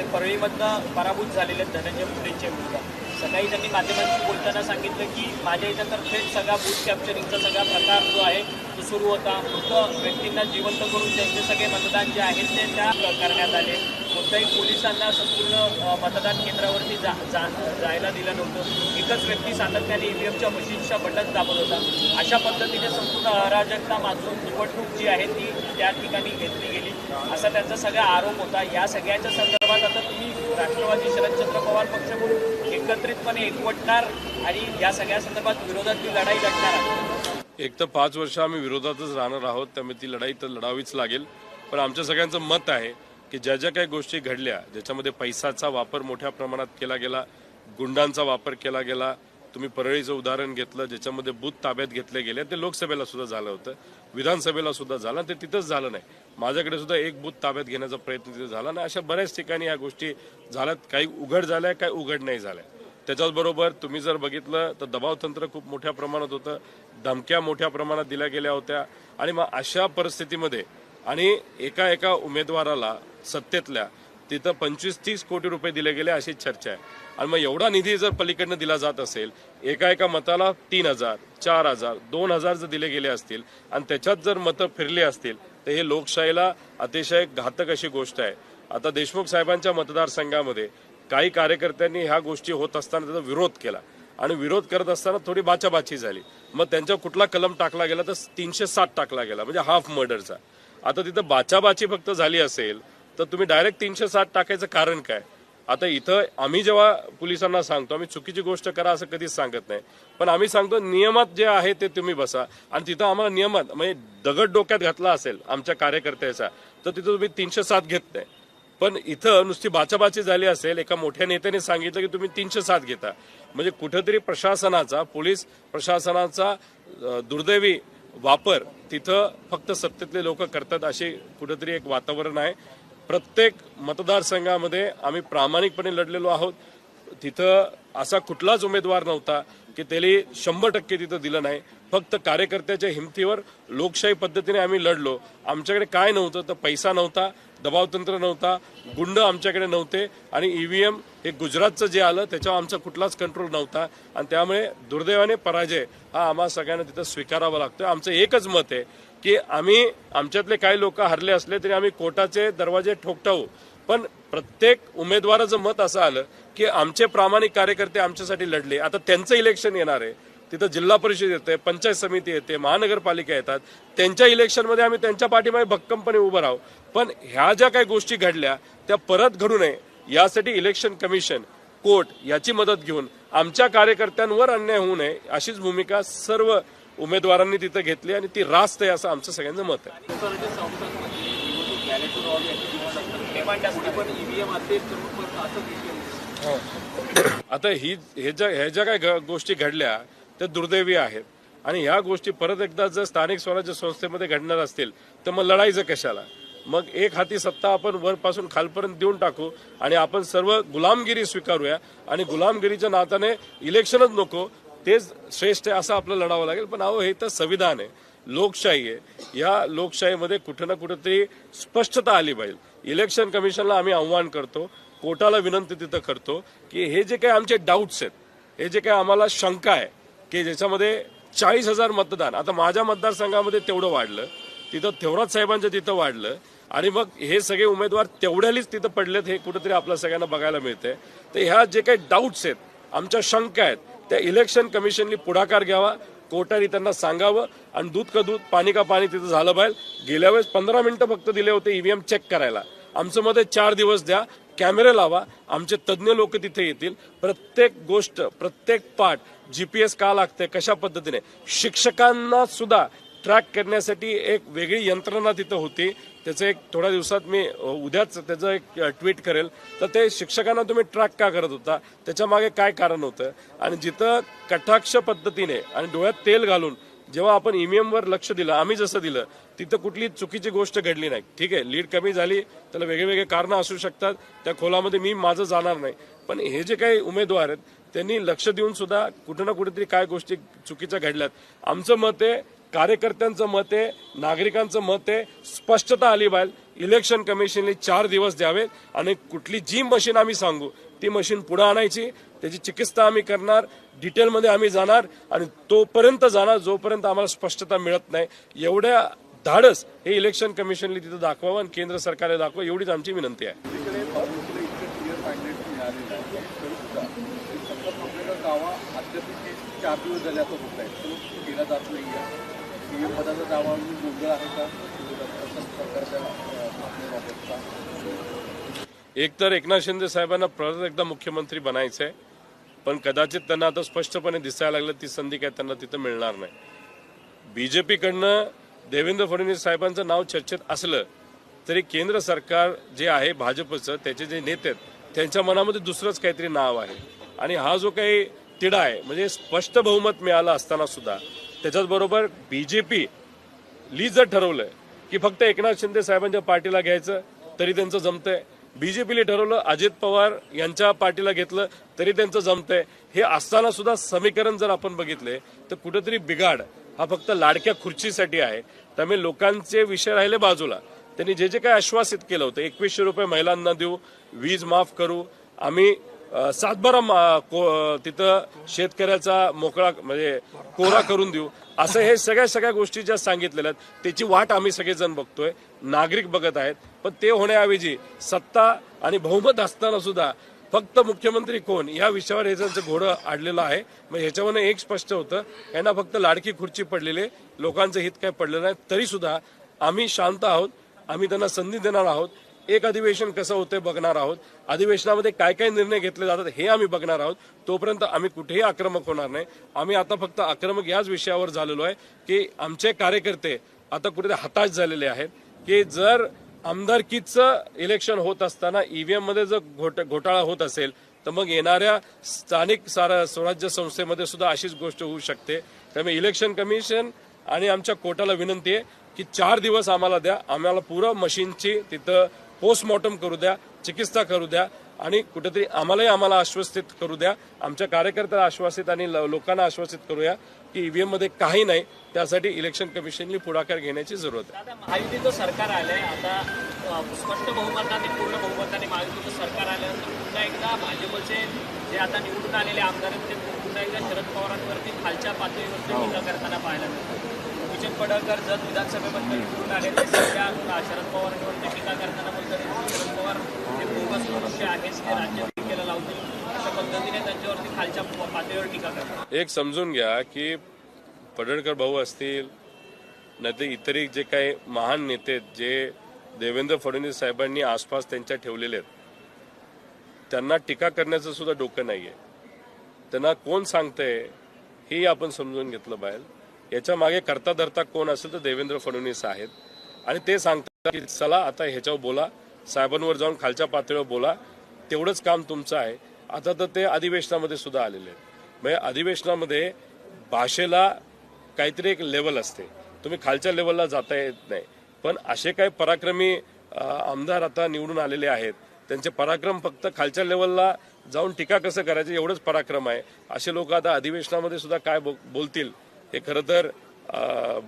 ते परळीमधनं पराभूत झालेले आहेत धनंजय मुंडेंचे मुलगा. सकाळी त्यांनी माध्यमांशी बोलताना सांगितलं की माझ्या इथं तर थेट सगळा बूथ कॅप्चरिंगचा सगळा प्रकार जो आहे तो सुरू होता. मृत व्यक्तींना जिवंत करून त्यांचे सगळे मतदान जे आहेत ते त्या करण्यात आले. कोणत्याही पोलिसांना संपूर्ण मतदान केंद्रावरती जा जा जायला दिलं नव्हतं. एकच व्यक्ती सातत्याने ईव्हीएमच्या मशीनच्या बटन दाबत होता. अशा पद्धतीने संपूर्ण अराजकता माजून निवडणूक जी आहे ती त्या ठिकाणी घेतली गेली. असा त्यांचा सगळा आरोप होता. या सगळ्याच्या संदर्भात आता तुम्ही राष्ट्रवादी शरदचंद्र पवार पक्ष म्हणून एकत्रितपणे एकवटणार आणि या सगळ्या संदर्भात विरोधातली लढाई लढणार एक तर पाच वर्ष आम्ही विरोधातच राहणार आहोत. त्यामुळे ती लढाई तर लढावीच लागेल. पण आमच्या सगळ्यांचं मत आहे की ज्या ज्या काही गोष्टी घडल्या ज्याच्यामध्ये पैसाचा वापर मोठ्या प्रमाणात केला गेला गुंडांचा वापर केला गेला तुम्ही परळीचं उदाहरण घेतलं ज्याच्यामध्ये बूथ ताब्यात घेतले गेले ते लोकसभेला सुद्धा झालं होतं विधानसभेला सुद्धा झालं ते तिथंच झालं नाही. माझ्याकडे सुद्धा एक बूथ ताब्यात घेण्याचा प्रयत्न तिथे झाला नाही. अशा बऱ्याच ठिकाणी या गोष्टी झाल्यात. काही उघड झाल्या काही उघड नाही झाल्या. त्याच्याचबरोबर तुम्ही जर बघितलं तर दबाव तंत्र खूप मोठ्या प्रमाणात होतं. धमक्या मोठ्या प्रमाणात दिल्या गेल्या होत्या. आणि मग अशा परिस्थितीमध्ये आणि एका एका उमेदवाराला सत्तेतल्या तिथं पंचवीस तीस कोटी रुपये दिले गेले अशी चर्चा आहे. आणि मग एवढा निधी जर पलीकडनं दिला जात असेल एका एका मताला तीन हजार चार हजार दोन हजार जर दिले गेले असतील आणि त्याच्यात जर मतं फिरली असतील तर हे लोकशाहीला अतिशय घातक अशी गोष्ट आहे. आता देशमुख साहेबांच्या मतदारसंघामध्ये काही कार्यकर्त्यांनी ह्या गोष्टी होत असताना त्याचा विरोध केला. आणि विरोध करत असताना थोडी बाचाबाची झाली. मग त्यांच्या कुठला कलम टाकला गेला तर तीनशे सात टाकला गेला. म्हणजे हाफ मर्डरचा. आता तिथं बाचाबाची फक्त झाली असेल तर तुम्ही डायरेक्ट तीनशे सात टाकायचं कारण काय? आता इथं आम्ही जेव्हा पोलिसांना सांगतो आम्ही चुकीची गोष्ट करा असं कधीच सांगत नाही. पण आम्ही सांगतो नियमात जे आहे ते तुम्ही बसा. आणि तिथं आम्हाला नियमात म्हणजे दगड डोक्यात घातला असेल आमच्या कार्यकर्त्याचा तर तिथं तुम्ही तीनशे सात घेत नाही. पण इथं नुसती बाचाबाची झाली असेल एका मोठ्या नेत्याने सांगितलं की तुम्ही तीनशे सात घेता. म्हणजे कुठंतरी प्रशासनाचा पोलीस प्रशासनाचा दुर्दैवी वापर तिथं फक्त सत्तेतले लोक करतात असे कुठेतरी एक वातावरण आहे. प्रत्येक मतदारसंघामध्ये आम्ही प्रामाणिकपणे लढलेलो आहोत. तिथं असा कुठलाच उमेदवार नव्हता की त्याला शंभर टक्के तिथं दिलं नाही. फक्त कार्यकर्त्याच्या हिमतीवर लोकशाही पद्धतीने आम्ही लढलो. आमच्याकडे काय नव्हतं तर पैसा नव्हता. दबावतंत्र नव्हता गुंड आमच्याकडे नव्हते आणि ईव्हीएम हे गुजरातचं जे आलं त्याच्यावर आमचा कुठलाच कंट्रोल नव्हता आणि त्यामुळे दुर्दैवाने पराजय हा आम्हा सगळ्यांना तिथं स्वीकारावा लागतोय. आमचं एकच मत आहे की आम्ही आमच्यातले काही लोक हरले असले तरी आम्ही कोर्टाचे दरवाजे ठोकटावू. पण प्रत्येक उमेदवाराचं मत असं आलं की आमचे प्रामाणिक कार्यकर्ते आमच्यासाठी लढले. आता त्यांचं इलेक्शन येणार आहे. तिथं जिल्हा परिषद येते पंचायत समिती येते महानगरपालिका येतात. त्यांच्या इलेक्शनमध्ये आम्ही त्यांच्या पाठीमागे भक्कमपणे उभं राहू. पण ह्या ज्या काही गोष्टी घडल्या त्या परत घडू नये. यासाठी इलेक्शन कमिशन कोर्ट याची मदत घेऊन आमच्या कार्यकर्त्यांवर अन्याय होऊ नये अशीच भूमिका सर्व उमेदवारांनी तिथं घेतली आणि ती रास्त आहे असं आमचं सगळ्यांचं मत आहे. आता ही हे ज्या ह्या ज्या काही गोष्टी घडल्या त्या दुर्दैवी आहेत. आणि ह्या गोष्टी परत एकदा जर स्थानिक स्वराज्य संस्थेमध्ये घडणार असतील तर मग लढायचं कशाला? मग एक हाती सत्ता आपण वरपासून खालपर्यंत देऊन टाकू आणि आपण सर्व गुलामगिरी स्वीकारूया. आणि गुलामगिरीच्या नात्याने इलेक्शनच नको तेच श्रेष्ठ आहे असं आपलं लढावं लागेल. पण अहो हे तर संविधान आहे. लोकशाही आहे. या लोकशाहीमध्ये कुठं ना कुठंतरी स्पष्टता आली पाहिजे. इलेक्शन कमिशनला आम्ही आव्हान करतो कोर्टाला विनंती तिथं करतो की हे जे काही आमचे डाऊट्स आहेत हे जे काही आम्हाला शंका आहे की ज्याच्यामध्ये चाळीस हजार मतदान आता माझ्या मतदारसंघामध्ये तेवढं वाढलं. तिथं थेवरात साहेबांच्या तिथं वाढलं. आणि मग हे सगळे उमेदवार तेवढ्यालीच तिथं पडलेत हे कुठेतरी आपल्या सगळ्यांना बघायला मिळते तर ह्या जे काही डाऊट्स आहेत आमच्या शंका आहेत त्या इलेक्शन कमिशननी पुढाकार घ्यावा कोर्टाने त्यांना सांगावं आणि दूध का दूध पाणी का पाणी तिथं झालं पाहिजे. गेल्या वेळेस पंधरा मिनिटं फक्त दिले होते ईव्हीएम चेक करायला. आमचं मध्ये चार दिवस द्या कॅमेरे लावा आमचे तज्ज्ञ लोक तिथे येतील. प्रत्येक गोष्ट प्रत्येक पाठ जीपीएस का लागते कशा पद्धतीने? शिक्षकांना सुद्धा ट्रॅक करण्यासाठी एक वेगळी यंत्रणा तिथं होती. त्याचं एक थोड्या दिवसात मी उद्याच त्याचं एक ट्विट करेल. तर ते शिक्षकांना तुम्ही ट्रॅक का करत होता? त्याच्यामागे काय कारण होतं? आणि जिथं कटाक्ष पद्धतीने आणि डोळ्यात तेल घालून जेव्हा आपण ईव्हीएम वर लक्ष दिलं आम्ही जसं दिलं तिथं कुठली चुकीची गोष्ट घडली नाही. ठीक आहे लीड कमी झाली त्याला वेगळेवेगळे कारणं असू शकतात. त्या खोलामध्ये मी माझं जाणार नाही. पण हे जे काही उमेदवार आहेत त्यांनी लक्ष देऊन सुद्धा कुठं ना कुठेतरी काय गोष्टी चुकीच्या घडल्यात. आमचं मत आहे कार्यकर्त्यांचं मत आहे नागरिकांचं मत आहे स्पष्टता आली पाहिजे. इलेक्शन कमिशनने चार दिवस द्यावेत आणि कुठली जी मशीन आम्ही सांगू ती मशीन पुढे आणायची त्याची चिकित्सा आम्ही करणार डिटेलमध्ये आम्ही जाणार आणि तोपर्यंत जाणार जोपर्यंत आम्हाला स्पष्टता मिळत नाही. एवढ्या धाडस हे इलेक्शन कमिशनने तिथं दाखवावं आणि केंद्र सरकारने दाखवा एवढीच आमची विनंती आहे. दावा अद्याप चार दिवस झाले असं होत आहे तो केला जात नाही आहे पीएम पदाचा दावा योग्य आहे का? एकतर एक तर एकनाथ शिंदे साहेबांना परत एकदा मुख्यमंत्री बनायचं आहे पण कदाचित त्यांना आता स्पष्टपणे दिसायला लागलं ती संधी काय त्यांना तिथं मिळणार नाही. बीजेपीकडनं देवेंद्र फडणवीस साहेबांचं नाव चर्चेत असलं तरी केंद्र सरकार जे आहे भाजपचं त्याचे जे नेते आहेत त्यांच्या मनामध्ये दुसरंच काहीतरी नाव आहे. आणि हा जो काही तिढा आहे म्हणजे स्पष्ट बहुमत मिळालं असताना सुद्धा त्याच्याचबरोबर पी ली जर ठरवलंय की फक्त एकनाथ शिंदे साहेबांच्या पार्टीला घ्यायचं तरी त्यांचं जमतंय. बीजेपीने ठरवलं अजित पवार यांच्या पार्टीला घेतलं तरी त्यांचं जमतंय. हे असताना सुद्धा समीकरण जर आपण बघितले तर कुठेतरी बिघाड हा फक्त लाडक्या खुर्चीसाठी आहे. त्यामुळे लोकांचे विषय राहिले बाजूला. त्यांनी जे जे काही आश्वासित केलं होतं एकवीसशे रुपये महिलांना देऊ वीज माफ करू आम्ही सातबारा मा- को- तिथं शेतकऱ्याचा मोकळा म्हणजे कोरा करून देऊ. असं हे सगळ्या सगळ्या गोष्टी ज्या सांगितलेल्या आहेत त्याची वाट आम्ही सगळेजण बघतोय. नागरिक बघत आहेत. पण ते होण्याऐवजी सत्ता आणि बहुमत असताना सुद्धा फक्त मुख्यमंत्री कोण या विषयावर हे घोडं आडलेलं आहे मग ह्याच्यावरनं एक स्पष्ट होतं यांना फक्त लाडकी खुर्ची पडलेली लोकांचं हित काय पडलेलं नाही. तरी सुद्धा आम्ही शांत आहोत. आम्ही त्यांना संधी देणार आहोत. एक अधिवेशन कसं होतं बघणार आहोत. अधिवेशनामध्ये काय काय निर्णय घेतले जातात हे आम्ही बघणार आहोत. तोपर्यंत आम्ही कुठेही आक्रमक होणार नाही. आम्ही आता फक्त आक्रमक याच विषयावर झालेलो आहे की आमचे कार्यकर्ते आता कुठे हताश झालेले आहेत की जर आमदारकीचं इलेक्शन होत असताना ईव्हीएममध्ये जर घोट घोटाळा होत असेल तर मग येणाऱ्या स्थानिक स्वराज्य संस्थेमध्ये सुद्धा अशीच गोष्ट होऊ शकते. त्यामुळे इलेक्शन कमिशन आणि आमच्या कोर्टाला विनंती आहे की चार दिवस आम्हाला द्या. आम्हाला पुरं मशीनची तिथं पोस्टमॉर्टम करू द्या चिकित्सा करू द्या आणि कुठेतरी आम्हालाही आम्हाला आश्वस्तित करू द्या. आमच्या कार्यकर्त्याला आश्वासित आणि ल- लोकांना आश्वासित करूया की ईव्हीएममध्ये काही नाही. त्यासाठी इलेक्शन कमिशनने पुढाकार घेण्याची जरूरत आहे. महायुतीचं सरकार आलंय. आता स्पष्ट बहुमताने पूर्ण बहुमताने महायुतीचं सरकार आल्यानंतर पुन्हा एकदा भाजपचे जे आता निवडून आलेले आमदार आहेत ते पुन्हा एकदा शरद पवारांवरती खालच्या पातळीवरती टीका करताना पाहायला मिळतात पडळकर निवडून आले सध्या शरद पवारांवरती टीका करताना बोलतात शरद पवार हे बोगस मनुष्य आहेत ते राज्य टीकेला लावतील. अशा पद्धतीने त्यांच्यावरती खालच्या पातळीवर टीका करतात. एक समजून घ्या की पडळकर भाऊ असतील नाहीतर इतरही जे काही महान नेते आहेत, जे देवेंद्र फडणवीस साहेबांनी आसपास त्यांच्या ठेवलेले आहेत त्यांना टीका करण्याचं सुद्धा डोकं नाहीये. त्यांना कोण सांगतंय हेही आपण समजून घेतलं पाहिजे याच्या मागे करता धरता कोण असेल तर देवेंद्र फडणवीस आहेत. आणि ते सांगतात की चला आता ह्याच्यावर बोला. साहेबांवर जाऊन खालच्या पातळीवर बोला. तेवढंच काम तुमचं आहे. आता तर ते अधिवेशनामध्ये सुद्धा आलेले आहेत. म्हणजे अधिवेशनामध्ये भाषेला काहीतरी एक लेवल असते. तुम्ही खालच्या लेवलला जाता येत नाही. पण असे काही पराक्रमी आमदार आता निवडून आलेले आहेत. त्यांचे पराक्रम फक्त खालच्या लेवलला जाऊन टीका कसं करायची? एवढंच पराक्रम आहे. असे लोक आता अधिवेशनामध्ये सुद्धा काय बोलतील? हे खरं तर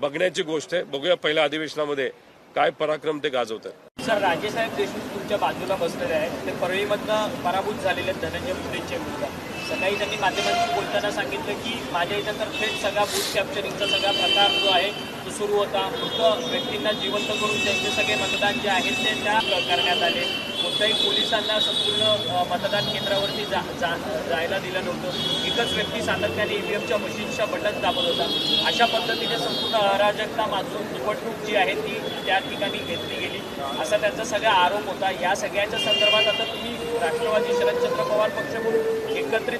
बघण्याची गोष्ट आहे. बघूया पहिल्या अधिवेशनामध्ये काय पराक्रम ते गाजवतात. सर राजेसाहेब देशमुख तुमच्या बाजूला बसलेले आहेत. ते परळीमधनं पराभूत झालेले आहेत धनंजय मुंडेंचे मुलगा. सकाळी त्यांनी माध्यमांशी बोलताना सांगितलं की माझ्या इथं तर थेट सगळा बूथ कॅप्चरिंगचा सगळा प्रकार जो आहे तो सुरू होता. मृत व्यक्तींना जिवंत करून त्यांचे सगळे मतदान जे आहेत ते त्या करण्यात आले. कोणत्याही पोलिसांना संपूर्ण मतदान केंद्रावरती जा, जा, जायला दिलं नव्हतं. एकच व्यक्ती सातत्याने ईव्हीएमच्या मशीनच्या बटन दाबत होता. अशा पद्धतीने संपूर्ण अराजकता माजून निवडणूक जी आहे ती त्या ठिकाणी घेतली गेली. असा त्यांचा सगळा आरोप होता. या सगळ्याच्या संदर्भात आता तुम्ही राष्ट्रवादी शरदचंद्र पवार पक्ष म्हणून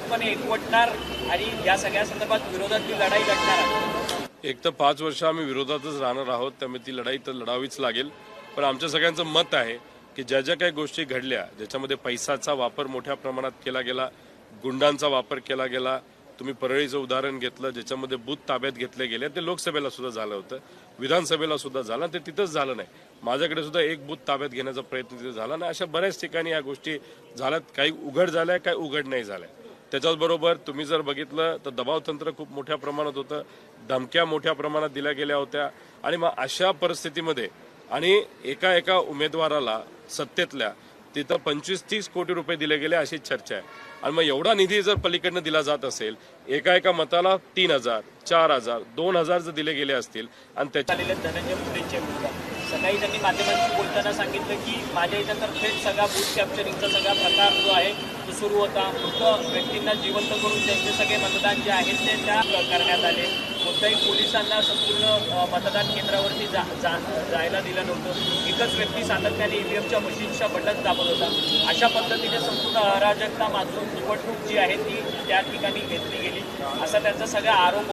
एकत्रितपणे एकवटणार आणि या सगळ्या संदर्भात विरोधातली लढाई लढणार एक तर पाच वर्ष आम्ही विरोधातच राहणार आहोत त्यामुळे ती लढाई तर लढावीच लागेल. पण आमच्या सगळ्यांचं मत आहे की ज्या ज्या काही गोष्टी घडल्या ज्याच्यामध्ये पैसाचा वापर मोठ्या प्रमाणात केला गेला गुंडांचा वापर केला गेला तुम्ही परळीचं उदाहरण घेतलं ज्याच्यामध्ये बूथ ताब्यात घेतले गेले ते लोकसभेला सुद्धा झालं होतं विधानसभेला सुद्धा झालं ते तिथंच झालं नाही. माझ्याकडे सुद्धा एक बूथ ताब्यात घेण्याचा प्रयत्न तिथे झाला नाही. अशा बऱ्याच ठिकाणी या गोष्टी झाल्यात काही उघड झाल्या काही उघड नाही झाल्या. त्याच्याचबरोबर तुम्ही जर बघितलं तर दबाव तंत्र खूप मोठ्या प्रमाणात होतं. धमक्या मोठ्या प्रमाणात दिल्या गेल्या होत्या. आणि मग अशा परिस्थितीमध्ये आणि एका एका उमेदवाराला सत्तेतल्या तिथं पंचवीस तीस कोटी रुपये दिले गेले अशी चर्चा आहे. आणि मग एवढा निधी जर पलीकडनं दिला जात असेल एका एका मताला तीन हजार चार हजार दोन हजार जर दिले गेले असतील आणि त्याच्या धनंजय मुंडेंचे सकाळी त्यांनी माध्यमांशी बोलताना सांगितलं की माझ्या इथं तर थेट सगळा बूथ कॅप्चरिंगचा सगळा प्रकार जो आहे सुरू होता. मृत व्यक्तींना जिवंत करून त्यांचे सगळे मतदान जे आहेत ते त्या करण्यात आले. कोणत्याही पोलिसांना संपूर्ण मतदान केंद्रावरती जा जा जायला दिलं नव्हतं. एकच व्यक्ती सातत्याने ईव्हीएमच्या मशीनच्या बटन दाबत होता. अशा पद्धतीने संपूर्ण अराजकता माजून निवडणूक जी आहे ती त्या ठिकाणी घेतली गेली. असा त्यांचा सगळा आरोप